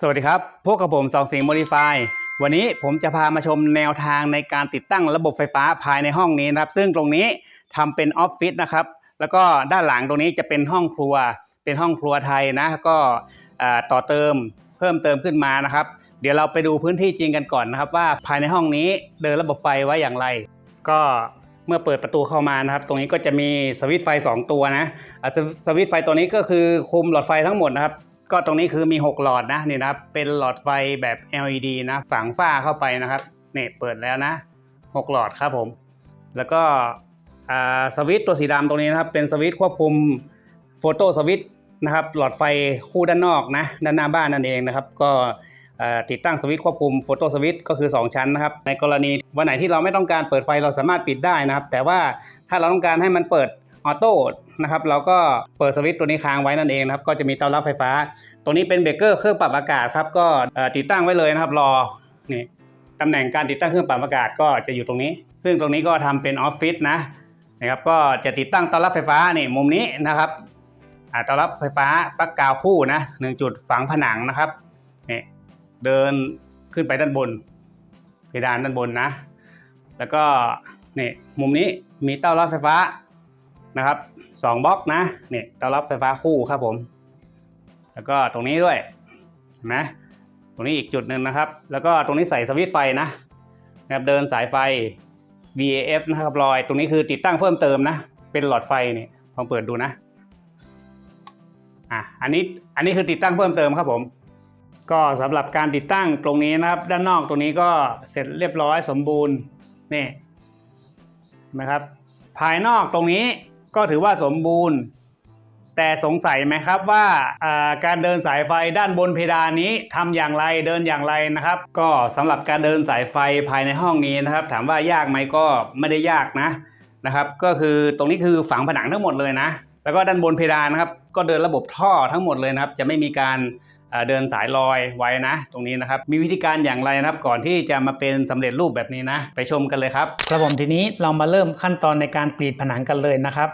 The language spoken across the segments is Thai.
สวัสดีครับ พวกกับผมสองสิงห์โมดิฟายวันนี้ผมจะพามาชมแนวทางในการติดตั้งระบบไฟฟ้าภายในห้องนี้นะครับ ซึ่งตรงนี้ทำเป็นออฟฟิศนะครับ แล้วก็ด้านหลังตรงนี้จะเป็นห้องครัว เป็นห้องครัวไทยนะ ก็ต่อเติมเพิ่มเติมขึ้นมานะครับ เดี๋ยวเราไปดูพื้นที่จริงกันก่อนนะครับ ว่าภายในห้องนี้เดินระบบไฟไว้อย่างไร ก็เมื่อเปิดประตูเข้ามานะครับ ตรงนี้ก็จะมีสวิตช์ไฟ 2 ตัวนะอะสวสวิตช์ไฟตัวนี้ก็คือคุมหลอดไฟทั้งหมดนะครับ ก็ตรงนี้คือมี 6 หลอดนะนี่นะครับเป็นหลอดไฟแบบ LED นะฝังฝ้าเข้าไปนะครับเนี่เปิดแล้วนะ 6 หลอดครับผม แล้วก็สวิตตัวสีดำตรงนี้นะครับเป็นสวิตควบคุมโฟโต้สวิตนะครับหลอดไฟคู่ด้านนอกนะด้านหน้าบ้านนั่นเองนะครับ ก็ติดตั้งสวิตช์ควบคุมโฟโต้สวิตช์ก็คือ 2 ชั้นนะครับ ในกรณีวันไหนที่เราไม่ต้องการเปิดไฟเราสามารถปิดได้นะครับ แต่ว่าถ้าเราต้องการให้มันเปิด ออโต้นะครับเราก็เปิดสวิตช์ตัวนี้ค้างไว้นั่นเองนะครับก็จะมีเตารับไฟฟ้าตรงนี้เป็นเบรกเกอร์เครื่องปรับอากาศครับก็ติดตั้งไว้เลยนะครับรอนี่ตำแหน่งการติดตั้งเครื่องปรับอากาศก็จะอยู่ตรงนี้ ซึ่งตรงนี้ก็ทำเป็นออฟฟิศนะนะครับก็จะติดตั้งเตารับไฟฟ้านี่มุมนี้นะครับเตารับไฟฟ้าปลั๊กกาวคู่นะหนึ่งจุดฝังผนังนะครับนี่เดินขึ้นไปด้านบนเพดานด้านบนนะ แล้วก็นี่มุมนี้มีเต้ารับไฟฟ้า นะครับสองบล็อกนะเนี่ยเต้ารับไฟฟ้าคู่ครับผม แล้วก็ตรงนี้ด้วยเห็นไหมตรงนี้อีกจุดหนึ่งนะครับ แล้วก็ตรงนี้ใส่สวิตช์ไฟนะนะครับเดินสายไฟ VAF นะครับลอย ตรงนี้คือติดตั้งเพิ่มเติมนะ เป็นหลอดไฟนี่ลองเปิดดูนะอะอันนี้อันนี้คือติดตั้งเพิ่มเติมครับผม ก็สำหรับการติดตั้งตรงนี้นะครับ ด้านนอกตรงนี้ก็เสร็จเรียบร้อยสมบูรณ์นี่เห็นไหมครับ ภายนอกตรงนี้ ก็ถือว่าสมบูรณ์ แต่สงสัยไหมครับว่าการเดินสายไฟด้านบนเพดานนี้ทำอย่างไรเดินอย่างไรนะครับ ก็สำหรับการเดินสายไฟภายในห้องนี้นะครับ ถามว่ายากไหมก็ไม่ได้ยากนะนะครับ ก็คือตรงนี้คือฝังผนังทั้งหมดเลยนะ แล้วก็ด้านบนเพดานนะครับ ก็เดินระบบท่อทั้งหมดเลยนะครับ จะไม่มีการ เดินสายลอยไว้นะ ตรงนี้นะครับ มีวิธีการอย่างไรนะครับ ก่อนที่จะมาเป็นสำเร็จรูปแบบนี้นะ ไปชมกันเลยครับ ครับผมทีนี้เรามาเริ่มขั้นตอนในการกรีดผนังกันเลยนะครับ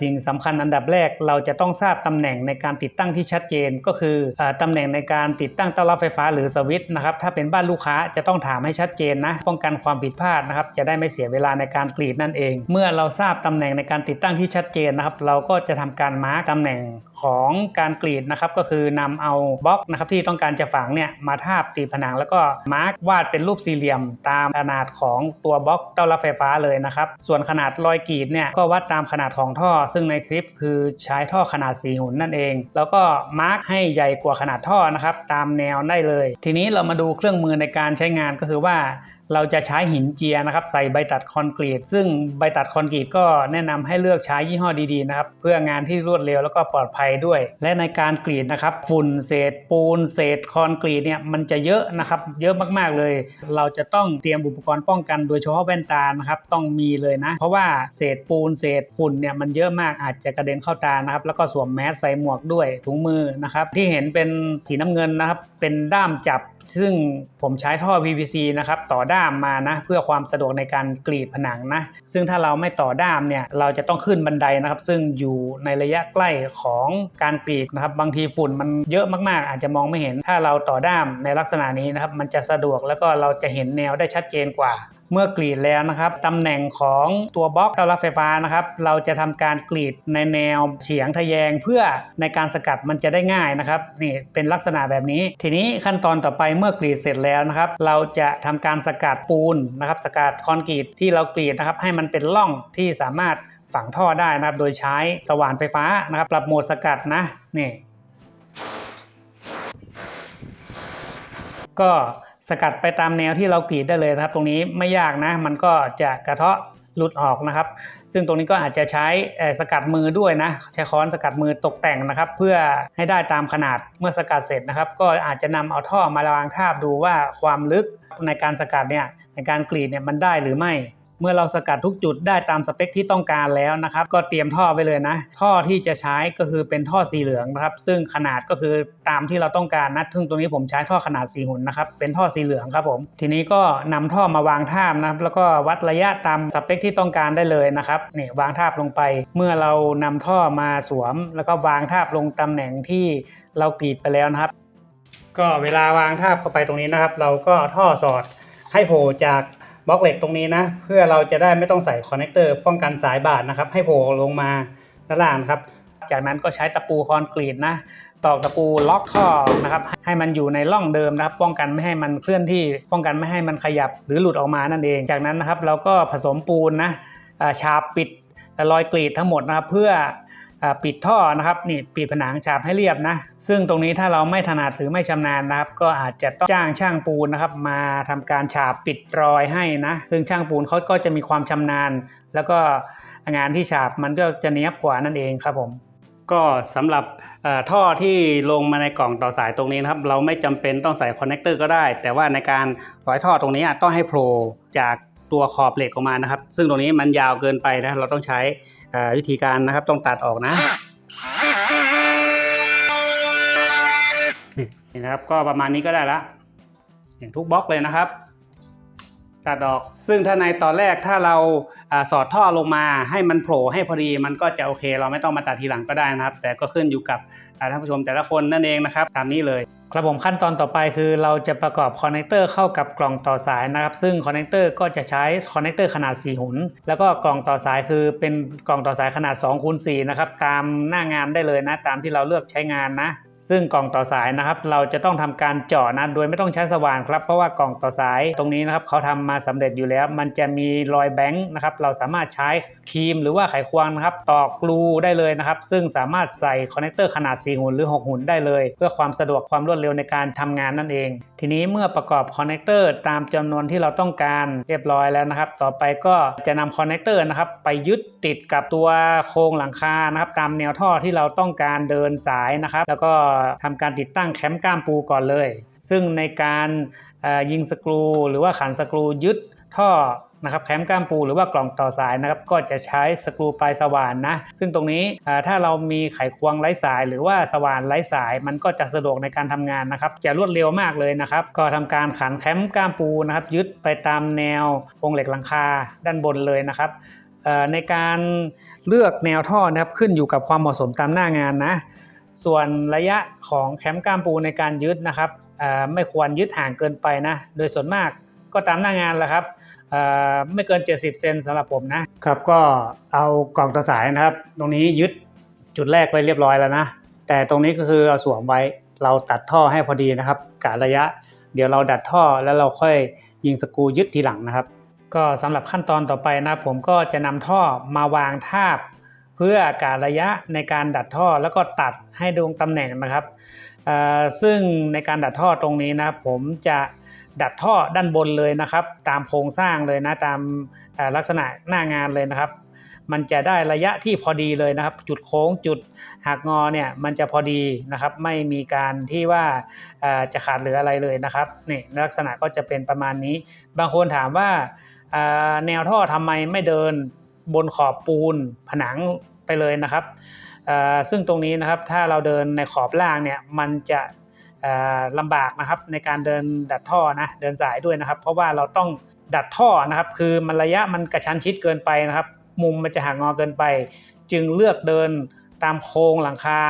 สิ่งสำคัญอันดับแรกเราจะต้องทราบตำแหน่งในการติดตั้งที่ชัดเจน ก็คืออาตำแหน่งในการติดตั้งเต้ารับไฟฟ้าหรือสวิตช์นะครับถ้าเป็นบ้านลูกค้าจะต้องถามให้ชัดเจนนะป้องกันความผิดพลาดนะครับจะได้ไม่เสียเวลาในการกรีดนั่นเอง เมื่อเราทราบตำแหน่งในการติดตั้งที่ชัดเจนนะครับเราก็จะทำการมาร์กตำแหน่งของการกรีดนะครับก็คือนำเอาบล็อกนะครับที่ต้องการจะฝังเนี่ยมาทาบติดผนังแล้วก็มาร์กวาดเป็นรูปสี่เหลี่ยม ตามขนาดของตัวบล็อกเต้ารับไฟฟ้าเลยนะครับส่วนขนาดรอยกรีดเนี่ยก็วัดตามขนาดของท่อซึ่งในคลิปคือใช้ท่อขนาด 4 หุ่นนั่นเอง แล้วก็มาร์กให้ใหญ่กว่าขนาดท่อนะครับตามแนวได้เลย ทีนี้เรามาดูเครื่องมือในการใช้งานก็คือว่า เราจะใช้หินเจียนะครับใส่ใบตัดคอนกรีต ซึ่งใบตัดคอนกรีตก็แนะนำให้เลือกใช้ยี่ห้อดีๆนะครับเพื่องานที่รวดเร็วแล้วก็ปลอดภัยด้วย และในการกรีดนะครับฝุ่นเศษปูน เศษคอนกรีตเนี่ยมันจะเยอะนะครับเยอะมากๆเลย เราจะต้องเตรียมอุปกรณ์ป้องกันโดยเฉพาะแว่นตานะครับต้องมีเลยนะ เพราะว่าเศษปูนเศษฝุ่นเนี่ยมันเยอะมากอาจจะกระเด็นเข้าตานะครับแล้วก็สวมแมสใส่หมวกด้วยถุงมือนะครับที่เห็นเป็นสีน้ำเงินนะครับเป็นด้ามจับ ซึ่งผมใช้ท่อ PVC นะครับต่อด้ามมานะ เพื่อความสะดวกในการกรีดผนังนะ ซึ่งถ้าเราไม่ต่อด้ามเนี่ยเราจะต้องขึ้นบันไดนะครับ ซึ่งอยู่ในระยะใกล้ของการกรีดนะครับ บางทีฝุ่นมันเยอะมากๆ อาจจะมองไม่เห็น ถ้าเราต่อด้ามในลักษณะนี้นะครับ มันจะสะดวกแล้วก็เราจะเห็นแนวได้ชัดเจนกว่า เมื่อกรีดแล้วนะครับตำแหน่งของตัวบล็อกเตารับไฟฟ้านะครับ เราจะทำการกรีดในแนวเฉียงทะแยงเพื่อในการสกัดมันจะได้ง่ายนะครับนี่เป็นลักษณะแบบนี้ ทีนี้ขั้นตอนต่อไปเมื่อกรีดเสร็จแล้วนะครับ เราจะทำการสกัดปูนนะครับ สกัดคอนกรีตที่เรากรีดนะครับ ให้มันเป็นร่องที่สามารถฝังท่อได้นะครับ โดยใช้สว่านไฟฟ้านะครับ ปรับโหมดสกัดนะนี่ก็ สกัดไปตามแนวที่เรากรีดได้เลยนะครับ ตรงนี้ไม่ยากนะ มันก็จะกระเทาะหลุดออกนะครับ ซึ่งตรงนี้ก็อาจจะใช้สกัดมือด้วยนะ ใช้ค้อนสกัดมือตกแต่งนะครับ เพื่อให้ได้ตามขนาดเมื่อสกัดเสร็จนะครับ ก็อาจจะนำเอาท่อมาวางทาบดูว่าความลึกในการสกัดเนี่ยในการกรีดเนี่ยมันได้หรือไม่ เมื่อเราสกัดทุกจุดได้ตามสเปคที่ต้องการแล้วนะครับ ก็เตรียมท่อไว้เลยนะ ท่อที่จะใช้ก็คือเป็นท่อสีเหลืองนะครับ ซึ่งขนาดก็คือตามที่เราต้องการนะซึ่งตรงนี้ผมใช้ท่อขนาดสีหุ่นนะครับ เป็นท่อสีเหลืองครับผม ทีนี้ก็นำท่อมาวางท่าบนะครับ แล้วก็วัดระยะตามสเปคที่ต้องการได้เลยนะครับนี่วางท่าบลงไป เมื่อเรานำท่อมาสวม แล้วก็วางท่าบลงตำแหน่งที่เรากรีดไปแล้วนะครับ ก็เวลาวางท่าบเข้าไปตรงนี้นะครับ เราก็ท่อสอดให้โผล่จาก บล็อกเหล็กตรงนี้นะ เพื่อเราจะได้ไม่ต้องใส่คอนเนคเตอร์ป้องกันสายบาดนะครับ ให้โผล่ลงมาด้านล่างครับ จากนั้นก็ใช้ตะปูคอนกรีตนะตอกตะปูล็อกท่อนะครับ ให้มันอยู่ในร่องเดิมนะครับ ป้องกันไม่ให้มันเคลื่อนที่ ป้องกันไม่ให้มันขยับหรือหลุดออกมานั่นเอง จากนั้นนะครับเราก็ผสมปูนนะอาฉาบปิดรอยกรีดทั้งหมดนะครับ เพื่อ ปิดท่อนะครับนี่ปิดผนังฉาบให้เรียบนะ ซึ่งตรงนี้ถ้าเราไม่ถนัดหรือไม่ชำนาญนะครับ ก็อาจจะต้องจ้างช่างปูนนะครับ มาทำการฉาบปิดรอยให้นะ ซึ่งช่างปูนเขาก็จะมีความชำนาญ แล้วก็งานที่ฉาบมันก็จะเนี้ยบกว่านั่นเองครับผมก็สำหรับท่อที่ลงมาในกล่องต่อสายตรงนี้นะครับ เราไม่จำเป็นต้องใส่คอนเนคเตอร์ก็ได้ แต่ว่าในการร้อยท่อตรงนี้ต้องให้โผล่จากตัวขอบเหล็กออกมานะครับ ซึ่งตรงนี้มันยาวเกินไปนะเราต้องใช้ วิธีการนะครับต้องตัดออกนะนี่นะครับก็ประมาณนี้ก็ได้ละเห็นทุกบล็อกเลยนะครับ ตัดออก ซึ่งถ้าในตอนแรกถ้าเราอาสอดท่อลงมาให้มันโผล่ให้พอดีมันก็จะโอเค เราไม่ต้องมาตัดทีหลังก็ได้นะครับ แต่ก็ขึ้นอยู่กับท่านผู้ชมแต่ละคนนั่นเองนะครับ ตามนี้เลย ครับผมขั้นตอนต่อไปคือเราจะประกอบคอนเนคเตอร์เข้ากับกล่องต่อสายนะครับ ซึ่งคอนเนคเตอร์ก็จะใช้คอนเนคเตอร์ขนาด 4 หุน แล้วก็กล่องต่อสายคือเป็นกล่องต่อสายขนาด2คูณ4นะครับ ตามหน้างานได้เลยนะ ตามที่เราเลือกใช้งานนะ ซึ่งกล่องต่อสายนะครับ เราจะต้องทำการเจาะนะโดยไม่ต้องใช้สว่านครับ เพราะว่ากล่องต่อสายตรงนี้นะครับเขาทำมาสำเร็จอยู่แล้ว มันจะมีรอยแบงค์นะครับ เราสามารถใช้ครีมหรือว่าไขควงนะครับตอกกลูได้เลยนะครับ ซึ่งสามารถใส่คอนเนคเตอร์ขนาด 4 หุ่นหรือ 6 หุ่นได้เลย เพื่อความสะดวกความรวดเร็วในการทำงานนั่นเอง ทีนี้เมื่อประกอบคอนเนคเตอร์ตามจำนวนที่เราต้องการเรียบร้อยแล้วนะครับ ต่อไปก็จะนำคอนเนคเตอร์นะครับไปยึดติดกับตัวโครงหลังคานะครับ ตามแนวท่อที่เราต้องการเดินสายนะครับ แล้วก็ทำการติดตั้งแคมป์ก้ามปูก่อนเลย ซึ่งในการยิงสกรูหรือว่าขันสกรูยึดท่อนะครับแคมป์ก้ามปูหรือว่ากล่องต่อสายนะครับก็จะใช้สกรูปลายสว่านนะ ซึ่งตรงนี้ถ้าเรามีไขควงไร้สาย หรือว่าสว่านไร้สาย มันก็จะสะดวกในการทำงานนะครับ จะรวดเร็วมากเลยนะครับ ก็ทำการขันแคมป์ก้ามปูนะครับ ยึดไปตามแนวโครงเหล็กหลังคาด้านบนเลยนะครับในการเลือกแนวท่อนะครับขึ้นอยู่กับความเหมาะสมตามหน้างานนะ ส่วนระยะของแคมป์ก้ามปูในการยึดนะครับเอ่อไม่ควรยึดห่างเกินไปนะ โดยส่วนมากก็ตามหน้างานแหละครับเอ่อไม่เกิน 70 เซนสำหรับผมนะครับก็เอากล่องต่อสายนะครับ ตรงนี้ยึดจุดแรกไปเรียบร้อยแล้วนะ แต่ตรงนี้ก็คือเอาสวมไว้เราตัดท่อให้พอดีนะครับกะระยะ เดี๋ยวเราดัดท่อแล้วเราค่อยยิงสกรูยึดทีหลังนะครับ ก็สำหรับขั้นตอนต่อไปนะผมก็จะนำท่อมาวางทาบ เพื่อการระยะในการดัดท่อแล้วก็ตัดให้ดวงตำแหน่งนะครับ ซึ่งในการดัดท่อตรงนี้นะผมจะดัดท่อด้านบนเลยนะครับ ตามโครงสร้างเลยนะตามลักษณะหน้างานเลยนะครับ มันจะได้ระยะที่พอดีเลยนะครับ จุดโค้งจุดหักงอเนี่ยมันจะพอดีนะครับ ไม่มีการที่ว่าจะขาดเหลืออะไรเลยนะครับนี่ลักษณะก็จะเป็นประมาณนี้ บางคนถามว่าแนวท่อทำไมไม่เดิน บนขอบปูนผนังไปเลยนะครับ ซึ่งตรงนี้นะครับถ้าเราเดินในขอบล่างเนี่ยมันจะลำบากนะครับในการเดินดัดท่อนะเดินสายด้วยนะครับ เพราะว่าเราต้องดัดท่อนะครับ คือมันระยะมันกระชั้นชิดเกินไปนะครับ มุมมันจะห่างงอเกินไป จึงเลือกเดินตามโครงหลังคา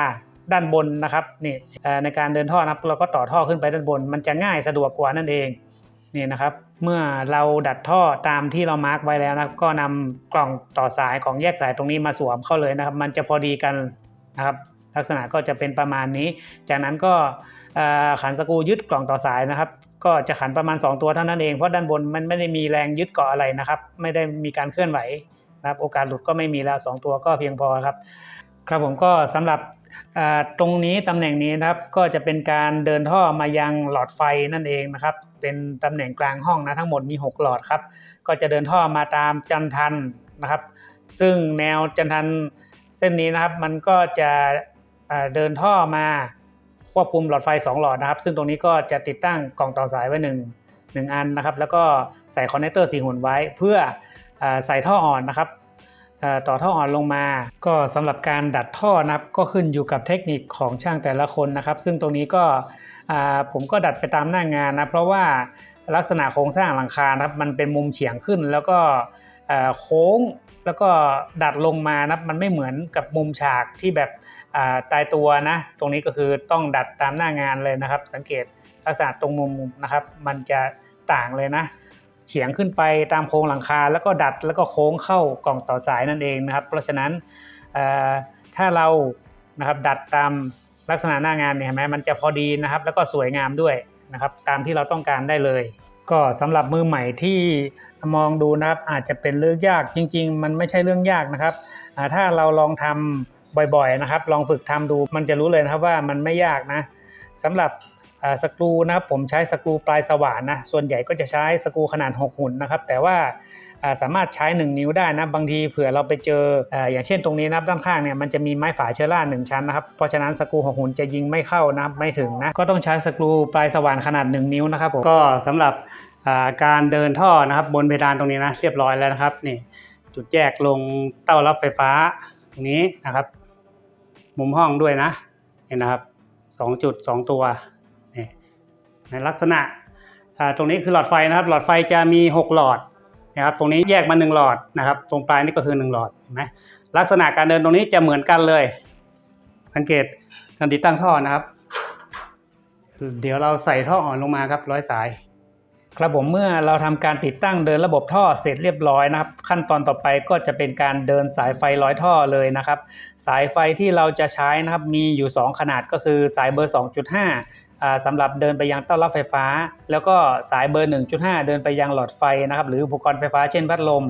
ด้านบนนะครับนี่ในการเดินท่อนะครับเราก็ต่อท่อขึ้นไปด้านบน มันจะง่ายสะดวกกว่านั่นเอง นี่นะครับ เมื่อเราดัดท่อตามที่เรามาร์กไว้แล้วนะครับ ก็นำกล่องต่อสายของแยกสายตรงนี้มาสวมเข้าเลยนะครับ มันจะพอดีกันนะครับ ลักษณะก็จะเป็นประมาณนี้ จากนั้นก็ขันสกูยึดกล่องต่อสายนะครับ ก็จะขันประมาณ 2 ตัวเท่านั้นเองเพราะด้านบนมันไม่ได้มีแรงยึดเกาะอะไรนะครับ ไม่ได้มีการเคลื่อนไหวนะครับโอกาสหลุดก็ไม่มีแล้ว 2 ตัวก็เพียงพอครับ ครับผมก็สำหรับตรงนี้ตำแหน่งนี้นะครับก็จะเป็นการเดินท่อมายังหลอดไฟนั่นเองนะครับ เป็นตำแหน่งกลางห้องนะทั้งหมดมี 6 หลอดครับ ก็จะเดินท่อมาตามจันทันนะครับ ซึ่งแนวจันทันเส้นนี้นะครับ มันก็จะเดินท่อมาควบคุมหลอดไฟ 2 หลอดนะครับ ซึ่งตรงนี้ก็จะติดตั้งกล่องต่อสายไว้ 1 1 อันนะครับ แล้วก็ใส่คอนเนคเตอร์4หุ่นไว้เพื่ออใส่ท่ออ่อนนะครับ ต่อท่ออ่อนลงมา ก็สำหรับการดัดท่อนะครับก็ขึ้นอยู่กับเทคนิคของช่างแต่ละคนนะครับ ซึ่งตรงนี้ก็ผมก็ดัดไปตามหน้างานนะเพราะว่าลักษณะโครงสร้างหลังคานะครับมันเป็นมุมเฉียงขึ้นแล้วก็โค้งแล้วก็ดัดลงมานะครับมันไม่เหมือนกับมุมฉากที่แบบตายตัวนะ ตรงนี้ก็คือต้องดัดตามหน้างานเลยนะครับ สังเกตลักษณะตรงมุมนะครับ มันจะต่างเลยนะ เฉียงขึ้นไปตามโครงหลังคา แล้วก็ดัดแล้วก็โค้งเข้ากล่องต่อสายนั่นเองนะครับ เพราะฉะนั้นถ้าเรานะครับดัดตามลักษณะหน้างานเนี่ยเห็นไหมมันจะพอดีนะครับ แล้วก็สวยงามด้วยนะครับ ตามที่เราต้องการได้เลย ก็สำหรับมือใหม่ที่มองดูนะครับอาจจะเป็นเรื่องยากจริง ๆ มันไม่ใช่เรื่องยากนะครับถ้าเราลองทำบ่อยๆนะครับ ลองฝึกทำดูมันจะรู้เลยนะครับว่ามันไม่ยากนะสำหรับ สกรูนะครับผมใช้สกรูปลายสว่านนะส่วนใหญ่ก็จะใช้สกรูขนาด 6 หุ่นนะครับ แต่ว่าสามารถใช้ 1 นิ้วได้นะบางทีเผื่อเราไปเจออย่างเช่นตรงนี้นะครับด้านข้างเนี่ยมันจะมีไม้ฝาเชื้อราหนึ่งชั้นนะครับเพราะฉะนั้นสกรูหกหุ่นจะยิงไม่เข้านะครับไม่ถึงนะก็ต้องใช้สกรูปลายสว่านขนาด 1 นิ้วนะครับผมก็สำหรับการเดินท่อนะครับบนเพดานตรงนี้นะเรียบร้อยแล้วนะครับนี่จุดแยกลงเต้ารับไฟฟ้าตรงนี้นะครับ มุมห้องด้วยนะเห็นนะครับสองจุดสองตัว ในลักษณะตรงนี้คือหลอดไฟนะครับ หลอดไฟจะมีหกหลอดนะครับ ตรงนี้แยกมาหนึ่งหลอดนะครับ ตรงปลายนี่ก็คือหนึ่งหลอดนไหมลักษณะการเดินตรงนี้จะเหมือนกันเลย สังเกตการติดตั้งท่อนะครับ เดี๋ยวเราใส่ท่ออ่อนลงมาครับร้อยสาย ครับผมเมื่อเราทำการติดตั้งเดินระบบท่อเสร็จเรียบร้อยนะครับ ขั้นตอนต่อไปก็จะเป็นการเดินสายไฟร้อยท่อเลยนะครับ สายไฟที่เราจะใช้นะครับมีอยู่ 2 ขนาดก็คือสายเบอร์ 2.5อ่า สำหรับเดินไปยังเต้ารับไฟฟ้า แล้วก็สายเบอร์ 1.5 เดินไปยังหลอดไฟนะครับหรืออุปกรณ์ไฟฟ้าเช่นพัดลม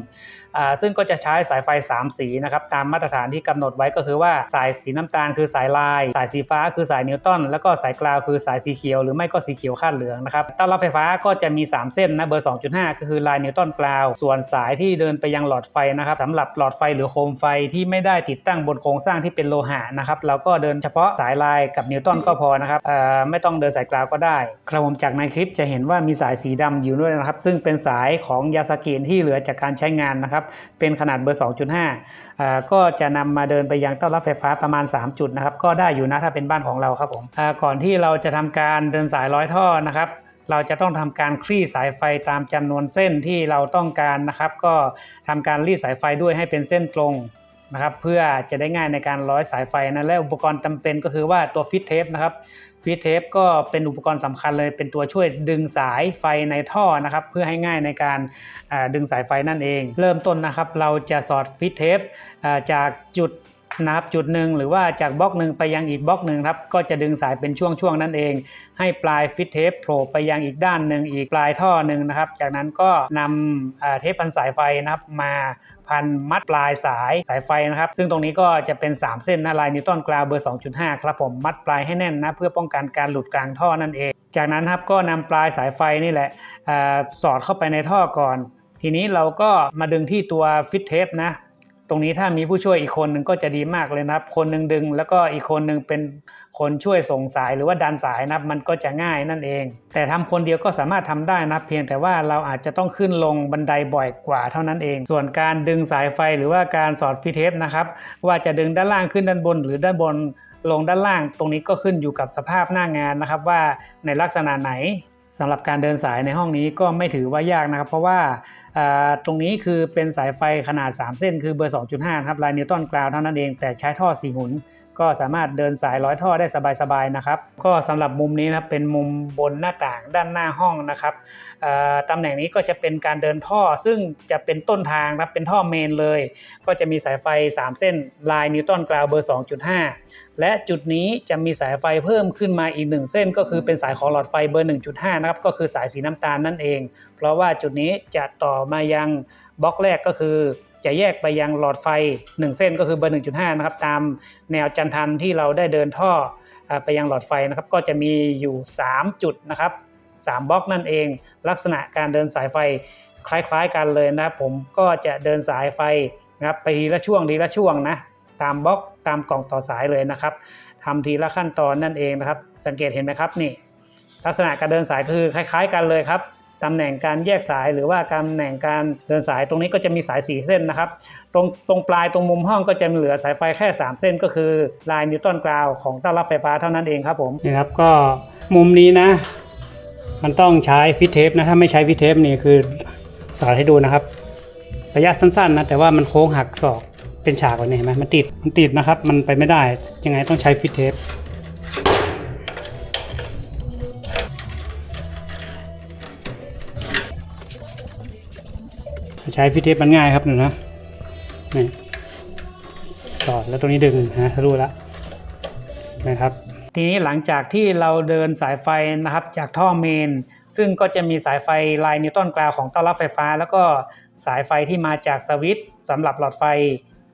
อ่าซึ่งก็จะใช้สายไฟ 3 สีนะครับตามมาตรฐานที่กำหนดไว้ก็คือว่าสายสีน้ำตาลคือสายลาย สายสีฟ้าคือสายนิวตันแล้วก็สายกราวคือสายสีเขียว หรือไม่ก็สีเขียวคาดเหลืองนะครับเต้ารับไฟฟ้าก็จะมี 3 เส้นนะเบอร์ 2.5 ก็คือลายนิวตันกราว ส่วนสายที่เดินไปยังหลอดไฟนะครับสำหรับหลอดไฟหรือโคมไฟที่ไม่ได้ติดตั้งบนโครงสร้างที่เป็นโลหะนะครับเราก็เดินเฉพาะสายลายกับนิวตันก็พอนะครับอ่อไม่ต้องเดินสายกราวก็ได้ครับผมจากในคลิปจะเห็นว่ามีสายสีดำอยู่ด้วยนะครับ ซึ่งเป็นสายของยาสกินที่เหลือจากการใช้งานนะครับ เป็นขนาดเบอร์ 2.5อ่าก็จะนำมาเดินไปยังเต้ารับไฟฟ้าประมาณ 3 จุดนะครับ ก็ได้อยู่นะถ้าเป็นบ้านของเราครับผมอ่าก่อนที่เราจะทำการเดินสายร้อยท่อนะครับเราจะต้องทำการคลี่สายไฟตามจำนวนเส้นที่เราต้องการนะครับ ก็ทำการรีดสายไฟด้วยให้เป็นเส้นตรงนะครับ เพื่อจะได้ง่ายในการร้อยสายไฟนะและอุปกรณ์จำเป็นก็คือว่าตัวฟิตเทปนะครับ ฟีเทปก็เป็นอุปกรณ์สำคัญเลยเป็นตัวช่วยดึงสายไฟในท่อนะครับ เพื่อให้ง่ายในการดึงสายไฟนั่นเอง เริ่มต้นนะครับ เราจะสอดฟีเทปจากจุด นะครับจุดหนึ่งหรือว่าจากบล็อกหนึ่งไปยังอีกบล็อกหนึ่งครับก็จะดึงสายเป็นช่วงๆนั่นเอง ให้ปลายฟิตเทปโผล่ไปยังอีกด้านหนึ่งอีกปลายท่อหนึ่งนะครับ จากนั้นก็นำเทปพันสายไฟนะครับมาพันมัดปลายสายสายไฟนะครับ ซึ่งตรงนี้ก็จะเป็น 3 เส้นนะลายนิวตันกราวเบอร์ 2.5 ครับผมมัดปลายให้แน่นนะเพื่อป้องกันการหลุดกลางท่อนั่นเอง จากนั้นครับก็นำปลายสายไฟนี่แหละอสอดเข้าไปในท่อก่อน ทีนี้เราก็มาดึงที่ตัวฟิตเทปนะ ตรงนี้ถ้ามีผู้ช่วยอีกคนหนึ่งก็จะดีมากเลยนะครับ คนหนึ่งดึง แล้วก็อีกคนหนึ่งเป็นคนช่วยส่งสายหรือว่าดันสายนะครับ มันก็จะง่ายนั่นเอง แต่ทำคนเดียวก็สามารถทำได้นะเพียงแต่ว่าเราอาจจะต้องขึ้นลงบันไดบ่อยกว่าเท่านั้นเอง ส่วนการดึงสายไฟหรือว่าการสอดฟิเทปนะครับ ว่าจะดึงด้านล่างขึ้นด้านบน หรือด้านบนลงด้านล่าง ตรงนี้ก็ขึ้นอยู่กับสภาพหน้างานนะครับ ว่าในลักษณะไหน สำหรับการเดินสายในห้องนี้ก็ไม่ถือว่ายากนะครับ เพราะว่าตรงนี้คือเป็นสายไฟขนาด 3 เส้น คือเบอร์ 2.5 ครับลายนิวตันกราวเท่านั้นเอง แต่ใช้ท่อ 4 หุน ก็สามารถเดินสายร้อยท่อได้สบายๆนะครับ ก็สำหรับมุมนี้นะครับเป็นมุมบนหน้าต่างด้านหน้าห้องนะครับตำแหน่งนี้ก็จะเป็นการเดินท่อซึ่งจะเป็นต้นทางนะครับเป็นท่อเมนเลย ก็จะมีสายไฟ 3 เส้นลายนิวตันกราวเบอร์ 2.5 และจุดนี้จะมีสายไฟเพิ่มขึ้นมาอีก 1 เส้น ก็คือเป็นสายของหลอดไฟเบอร์ 1.5 นะครับก็คือสายสีน้ำตาลนั่นเอง เพราะว่าจุดนี้จะต่อมายังบล็อกแรกก็คือ จะแยกไปยังหลอดไฟ 1 เส้นก็คือเบอร์ 1.5 นะครับ ตามแนวจันทันที่เราได้เดินท่อไปยังหลอดไฟนะครับ ก็จะมีอยู่ 3 จุดนะครับ3บล็อกนั่นเอง ลักษณะการเดินสายไฟคล้ายๆกันเลยนะครับผมก็จะเดินสายไฟนะครับไปทีละช่วงทีละช่วงนะตามบล็อกตามกล่องต่อสายเลยนะครับทำทีละขั้นตอนนั่นเองนะครับ สังเกตเห็นไหมครับนี่ ลักษณะการเดินสายคือคล้าย ๆ กันเลยครับ ตำแหน่งการแยกสายหรือว่าตำแหน่งการเดินสายตรงนี้ก็จะมีสายสีเส้นนะครับ ตรงตรงปลายตรงมุมห้องก็จะเหลือสายไฟแค่ 3 เส้น ก็คือลายนิวตันกราวของต้อนรับไฟฟ้าเท่านั้นเองครับผมนี่ครับก็มุมนี้นะ มันต้องใช้ฟิตเทปนะถ้าไม่ใช้ฟิตเทปนี่คือสอนให้ดูนะครับ ระยะสั้นๆนะแต่ว่ามันโค้งหักศอกเเป็นฉากแบบนี้เห็นไหมมันติดมันติดนะครับ มันไปไม่ได้ยังไงต้องใช้ฟิตเทป ช้ฟิเทปมันง่ายครับหนูนะนี่สอดแล้วตรงนี้ดึงนะทะลุแล้วนะครับ ทีนี้หลังจากที่เราเดินสายไฟนะครับจากท่อเมน ซึ่งก็จะมีสายไฟลายนิวตันกราวของต้อรับไฟฟ้า แล้วก็สายไฟที่มาจากสวิตสำหรับหลอดไฟ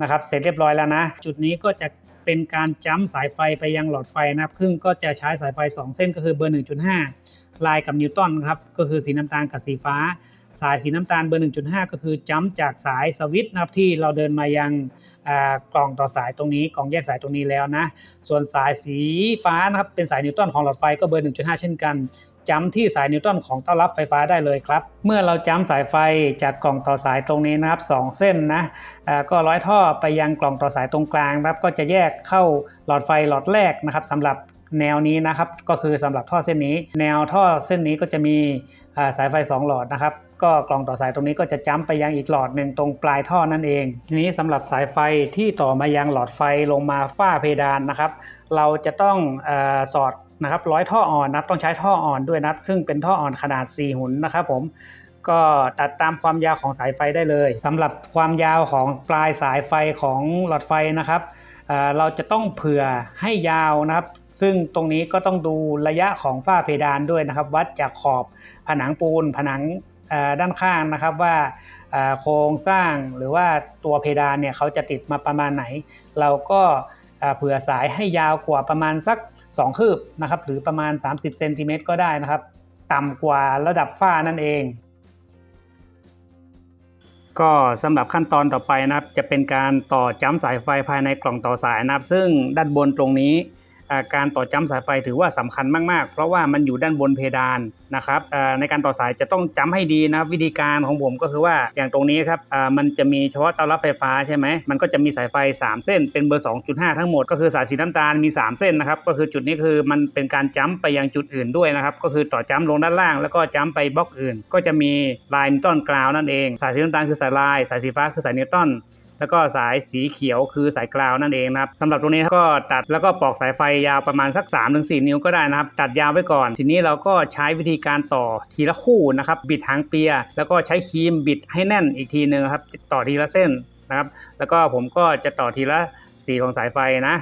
นะครับ เสร็จเรียบร้อยแล้วนะ จุดนี้ก็จะเป็นการจ้ำสายไฟไปยังหลอดไฟนะครับซึ่งก็จะใช้สายไฟ 2 เส้นก็คือเบอร์ 1.5 ลายกับนิวตันครับ ก็คือสีน้ำตาลกับสีฟ้า สายสีน้ำตาลเบอร์ 1.5 ก็คือจ้ำจากสายสวิตช์นะครับที่เราเดินมายังกล่องต่อสายตรงนี้กล่องแยกสายตรงนี้แล้วนะ ส่วนสายสีฟ้านะครับเป็นสายนิวตันของหลอดไฟก็เบอร์ 1.5 เช่นกันจ้ำที่สายนิวตันของเต้อนรับไฟฟ้าได้เลยครับ เมื่อเราจ้ำสายไฟจากกล่องต่อสายตรงนี้นะครับ 2 เส้นนะก็ร้อยท่อไปยังกล่องต่อสายตรงกลางนะครับ ก็จะแยกเข้าหลอดไฟหลอดแรกนะครับสำหรับแนวนี้นะครับก็คือสำหรับท่อเส้นนี้ แนวท่อเส้นนี้ก็จะมีสายไฟ 2 หลอดนะครับ ก็กล่องต่อสายตรงนี้ก็จะจ้ำไปยังอีกหลอดหนึ่งตรงปลายท่อนั่นเอง ทีนี้สำหรับสายไฟที่ต่อมายังหลอดไฟลงมาฝ้าเพดานนะครับ เราจะต้องอสอดนะครับร้อยท่ออ่อนนะครับต้องใช้ท่ออ่อนด้วยนะครับ ซึ่งเป็นท่ออ่อนขนาด 4 หุนนะครับผมก็ตัดตามความยาวของสายไฟได้เลยสำหรับความยาวของปลายสายไฟของหลอดไฟนะครับเราจะต้องเผื่อให้ยาวนะครับ ซึ่งตรงนี้ก็ต้องดูระยะของฝ้าเพดานด้วยนะครับ วัดจากขอบผนังปูนผนัง ด้านข้างนะครับว่าโครงสร้างหรือว่าตัวเพดานเนี่ยเขาจะติดมาประมาณไหน เราก็เผื่อสายให้ยาวกว่าประมาณสัก 2 คืบนะครับหรือประมาณ 30เซนติเมตรก็ได้นะครับ ต่ำกว่าระดับฝ้านั่นเอง ก็สำหรับขั้นตอนต่อไปนะครับจะเป็นการต่อจ้ำสายไฟภายในกล่องต่อสายนะครับ ซึ่งด้านบนตรงนี้ การต่อจ้ำสายไฟถือว่าสำคัญมากๆ เพราะว่ามันอยู่ด้านบนเพดานนะครับในการต่อสายจะต้องจ้ำให้ดีนะครับวิธีการของผมก็คือว่าอย่างตรงนี้ครับมันจะมีเฉพาะเตารับไฟฟ้าใช่ไหมมันก็จะมีสายไฟ 3 เส้น เป็นเบอร์ 2.5 ทั้งหมดก็คือสายสีน้ำตาลมี 3 เส้นนะครับก็คือจุดนี้คือมันเป็นการจ้ำไปยังจุดอื่นด้วยนะครับก็คือต่อจ้ำลงด้านล่าง แล้วก็จ้ำไปบล็อกอื่น ก็จะมีลายนิวตันกราวนั่นเอง สายสีน้ำตาลคือสายลาย สายสีฟ้าคือสายนิวตัน แล้วก็สายสีเขียวคือสายกราวนั่นเองนะครับสำหรับตรงนี้ก็ตัดแล้วก็ปอกสายไฟยาวประมาณสัก 3-4 นิ้วก็ได้นะครับ ตัดยาวไว้ก่อน ทีนี้เราก็ใช้วิธีการต่อทีละคู่นะครับ บิดหางเปีย แล้วก็ใช้ครีมบิดให้แน่นอีกทีหนึ่งครับ ต่อทีละเส้นนะครับ แล้วก็ผมก็จะต่อทีละสีของสายไฟนะ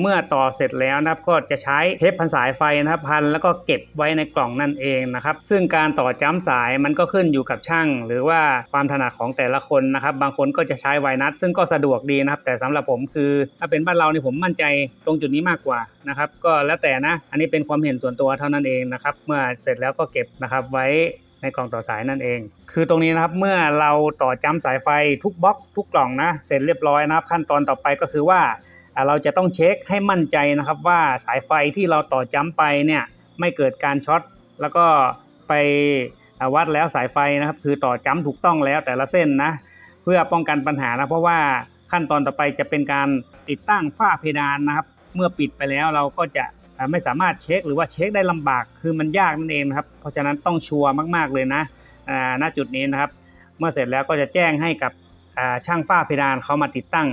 เมื่อต่อเสร็จแล้วนะครับก็จะใช้เทปพันสายไฟนะครับพันแล้วก็เก็บไว้ในกล่องนั่นเองนะครับซึ่งการต่อจ้ำสายมันก็ขึ้นอยู่กับช่าง หรือว่าความถนัดของแต่ละคนนะครับบางคนก็จะใช้ไวนัทซึ่งก็สะดวกดีนะครับแต่สำหรับผมคือถ้าเป็นบ้านเราเนี่ยผมมั่นใจตรงจุดนี้มากกว่านะครับก็แล้วแต่นะอันนี้เป็นความเห็นส่วนตัวเท่านั้นเองนะครับเมื่อเสร็จแล้วก็เก็บนะครับไว้ในกล่องต่อสายนั่นเอง คือตรงนี้นะครับเมื่อเราต่อจ้ำสายไฟทุกบล็อกทุกกล่องนะเสร็จเรียบร้อยนะครับ ขั้นตอนต่อไปก็คือว่า เราจะต้องเช็คให้มั่นใจนะครับว่าสายไฟที่เราต่อจ้ำไปเนี่ยไม่เกิดการช็อตแล้วก็ไปวัดแล้วสายไฟนะครับ คือต่อจ้ำถูกต้องแล้วแต่ละเส้นนะเพื่อป้องกันปัญหานะเพราะว่าขั้นตอนต่อไปจะเป็นการติดตั้งฝ้าเพดานนะครับ เมื่อปิดไปแล้วเราก็จะไม่สามารถเช็คหรือว่าเช็คได้ลำบากคือมันยากนั่นเองนะครับ เพราะฉะนั้นต้องชัวร์มาก ๆ เลยนะอ่าณจุดนี้นะครับ เมื่อเสร็จแล้วก็จะแจ้งให้กับช่างฝ้าเพดานเขามาติดตั้ง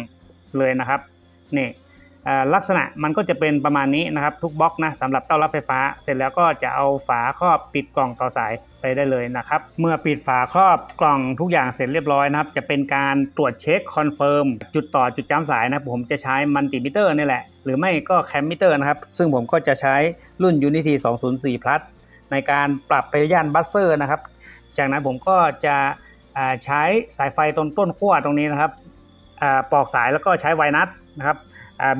เลยนะครับ นี่ลักษณะมันก็จะเป็นประมาณนี้นะครับทุกบล็อกนะสำหรับเต้ารับไฟฟ้า เสร็จแล้วก็จะเอาฝาครอบปิดกล่องต่อสายไปได้เลยนะครับ เมื่อปิดฝาครอบกล่องทุกอย่างเสร็จเรียบร้อยนะครับ จะเป็นการตรวจเช็คคอนเฟิร์มจุดต่อจุดจ้ำสายนะผมจะใช้มัลติมิเตอร์นี่แหละ หรือไม่ก็แคมมิเตอร์นะครับ ซึ่งผมก็จะใช้รุ่น Unity 204 plus ในการปรับระยะย่านบัสเซอร์นะครับ จากนั้นผมก็จะใช้สายไฟตรงต้นขั้วตรงนี้นะครับอปอกสายแล้วก็ใช้ไวนัท นะครับ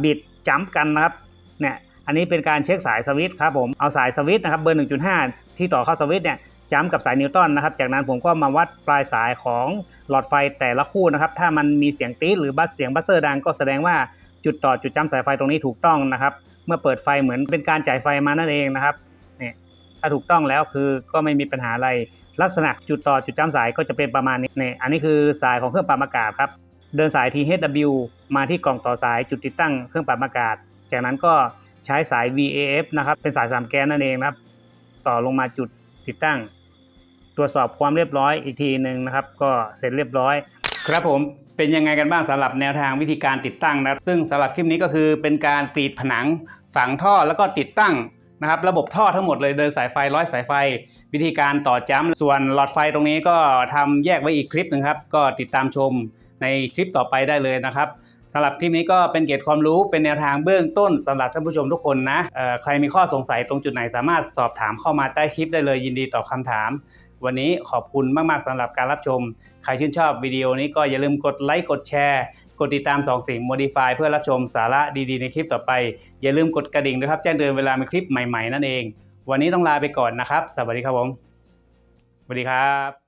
บิดจัมป์กันนะครับเนี่ยอันนี้เป็นการเช็คสายสวิตช์ครับผมเอาสายสวิตช์นะครับเบอร์ 1.5 ที่ต่อเข้าสวิตช์เนี่ยจัมป์กับสายนิวตันนะครับจากนั้นผมก็มาวัดปลายสายของหลอดไฟแต่ละคู่นะครับถ้ามันมีเสียงตี๊ดหรือบัสเสียงบัสเซอร์ดังก็แสดงว่าจุดต่อจุดจัมป์สายไฟตรงนี้ถูกต้องนะครับเมื่อเปิดไฟเหมือนเป็นการจ่ายไฟมานั่นเองนะครับเนี่ยถ้าถูกต้องแล้วคือก็ไม่มีปัญหาอะไรลักษณะจุดต่อจุดจ้ำสายก็จะเป็นประมาณนี้นี่อันนี้คือสายของเครื่องปรับอากาศครับ เดินสาย THW มาที่กล่องต่อสายจุดติดตั้งเครื่องปรับอากาศ จากนั้นก็ใช้สาย VAF นะครับ เป็นสายสามแกนนั่นเองนะครับ ต่อลงมาจุดติดตั้ง ตรวจสอบความเรียบร้อยอีกทีหนึ่งนะครับ ก็เสร็จเรียบร้อย ครับผมเป็นยังไงกันบ้างสำหรับแนวทางวิธีการติดตั้งนะซึ่งสำหรับคลิปนี้ก็คือเป็นการกรีดผนังฝังท่อแล้วก็ติดตั้งนะครับระบบท่อทั้งหมดเลยเดินสายไฟร้อยสายไฟ วิธีการต่อจ้ำส่วนหลอดไฟตรงนี้ก็ทำแยกไว้อีกคลิปหนึ่งครับ ก็ติดตามชม ในคลิปต่อไปได้เลยนะครับสำหรับคลิปนี้ก็เป็นเกร็ดความรู้เป็นแนวทางเบื้องต้นสำหรับท่านผู้ชมทุกคนนะใครมีข้อสงสัยตรงจุดไหนสามารถสอบถามเข้ามาใต้คลิปได้เลยยินดีตอบคำถาม วันนี้ขอบคุณมากๆสำหรับการรับชม ใครชื่นชอบวิดีโอนี้ก็อย่าลืมกดไลค์กดแชร์ กดติดตาม2สิ่ง Modify เพื่อรับชมสาระดีๆในคลิปต่อไป อย่าลืมกดกระดิ่งด้วยครับแจ้งเตือนเวลามีคลิปใหม่ๆนั่นเอง วันนี้ต้องลาไปก่อนนะครับ สวัสดีครับผมสวัสดีครับ